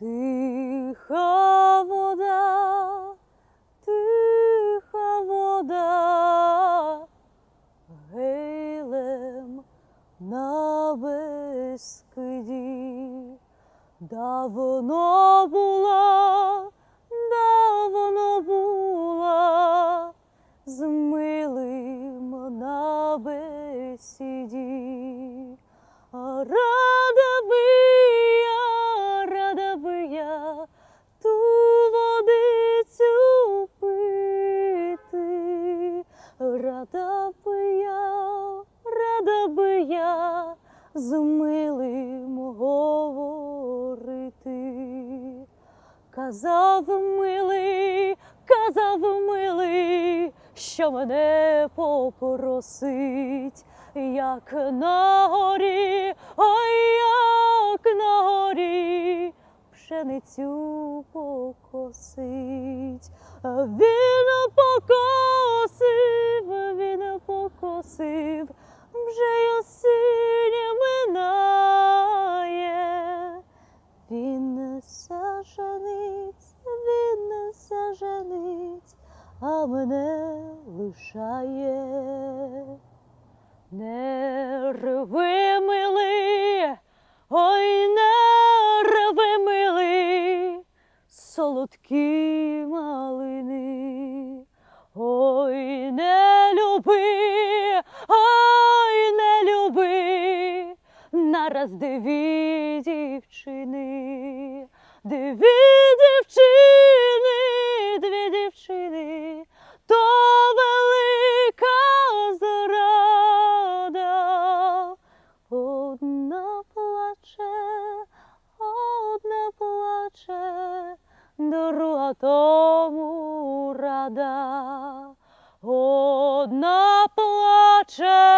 Тиха вода, тиха вода, гейлем на безкиді. Давно була, рада би я, рада би я з милим говорити. Казав милий, казав милий, що мене попросить, як на горі, ой, як на горі, пшеницю покосить. Він покосив, він покосив, вже й осінь минає. Він несе женить, він несе женить, а мене лишає. Не рви мили, ой, не рви мили, солодкі малини. Ой, нараз дві дівчини, дві дівчини, дві дівчини, то велика зрада. Одна плаче, одна плаче, друга тому рада. Одна плаче,